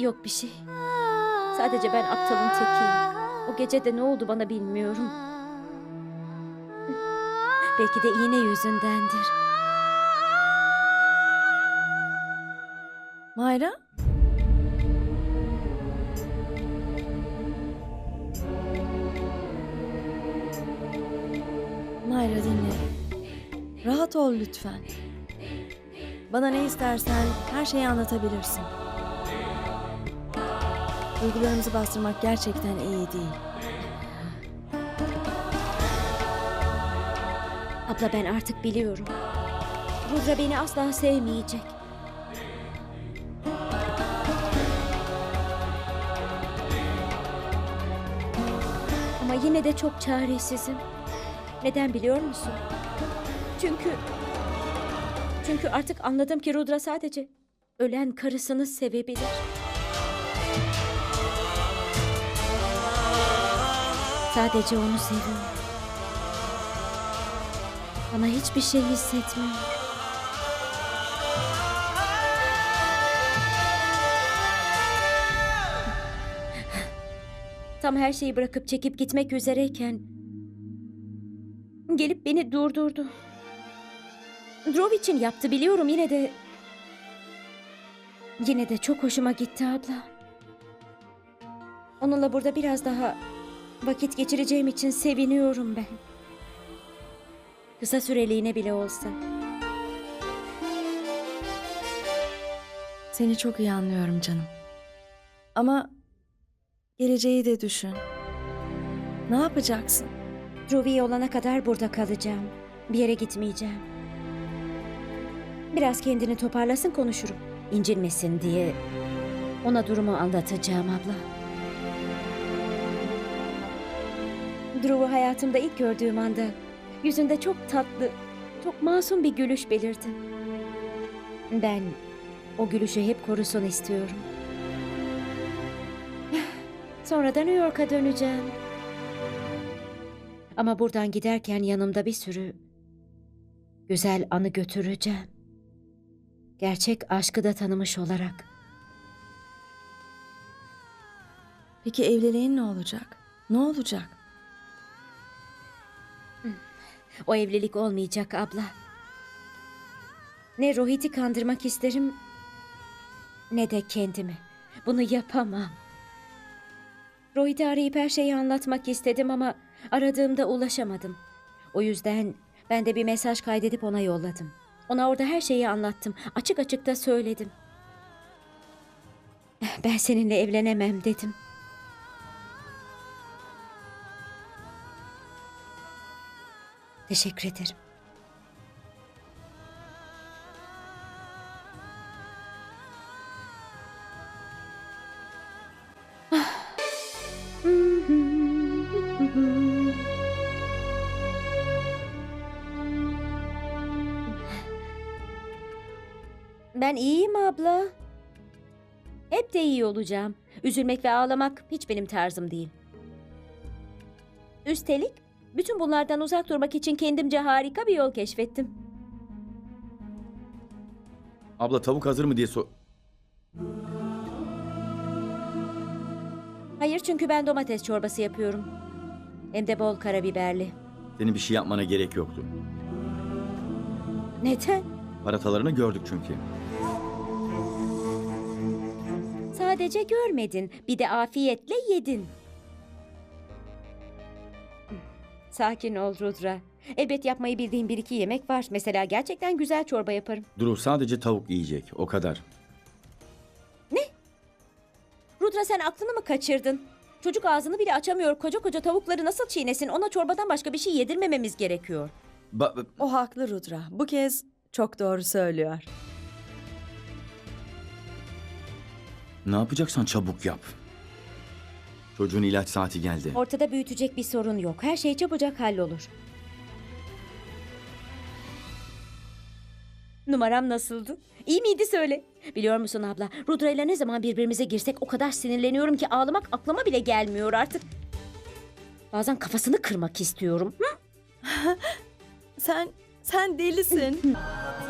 yok bir şey. Sadece ben aptalın tekiyim. O gece de ne oldu bana bilmiyorum. Belki de iğne yüzündendir. Mayra? Mayra dinle. Rahat ol lütfen. Bana ne istersen her şeyi anlatabilirsin. Duygularımızı bastırmak gerçekten iyi değil. Abla ben artık biliyorum. Rudra beni asla sevmeyecek. Ama yine de çok çaresizim. Neden biliyor musun? Çünkü... Çünkü artık anladım ki Rudra sadece ölen karısını sevebilir. Sadece onu seviyor. Bana hiçbir şey hissetmiyor. Tam her şeyi bırakıp çekip gitmek üzereyken gelip beni durdurdu. Drov için yaptı biliyorum yine de yine de çok hoşuma gitti abla. Onunla burada biraz daha vakit geçireceğim için seviniyorum ben. Kısa süreliğine bile olsa. Seni çok iyi anlıyorum canım. Ama geleceği de düşün. Ne yapacaksın? Ruby olana kadar burada kalacağım. Bir yere gitmeyeceğim. Biraz kendini toparlasın konuşurum. İncinmesin diye ona durumu anlatacağım abla. Drew'u hayatımda ilk gördüğüm anda yüzünde çok tatlı, çok masum bir gülüş belirdi. Ben o gülüşü hep korusun istiyorum. Sonra da New York'a döneceğim. Ama buradan giderken yanımda bir sürü güzel anı götüreceğim. Gerçek aşkı da tanımış olarak. Peki evliliğin ne olacak? Ne olacak? O evlilik olmayacak abla. Ne Rohit'i kandırmak isterim ne de kendimi. Bunu yapamam. Rohit'i arayıp her şeyi anlatmak istedim ama aradığımda ulaşamadım. O yüzden ben de bir mesaj kaydedip ona yolladım. Ona orada her şeyi anlattım. Açık açık da söyledim. Ben seninle evlenemem dedim. Teşekkür ederim. Ben iyiyim abla. Hep de iyi olacağım. Üzülmek ve ağlamak hiç benim tarzım değil. Üstelik bütün bunlardan uzak durmak için kendimce harika bir yol keşfettim. Abla tavuk hazır mı diye sor... Hayır çünkü ben domates çorbası yapıyorum. Hem de bol karabiberli. Senin bir şey yapmana gerek yoktu. Neden? Paratalarını gördük çünkü. Sadece görmedin, bir de afiyetle yedin. Sakin ol Rudra. Elbet yapmayı bildiğim bir iki yemek var. Mesela gerçekten güzel çorba yaparım. Duru sadece tavuk yiyecek. O kadar. Rudra sen aklını mı kaçırdın? Çocuk ağzını bile açamıyor. Koca koca tavukları nasıl çiğnesin? Ona çorbadan başka bir şey yedirmememiz gerekiyor. Ba- O haklı Rudra. Bu kez çok doğru söylüyor. ne yapacaksan çabuk yap. Çocuğun ilaç saati geldi. Ortada büyütecek bir sorun yok. Her şey çabucak hallolur. Numaram nasıldı? İyi miydi söyle. Biliyor musun abla? Rudra ile ne zaman birbirimize girsek o kadar sinirleniyorum ki ağlamak aklıma bile gelmiyor artık. Bazen kafasını kırmak istiyorum. Hı? Sen, sen delisin.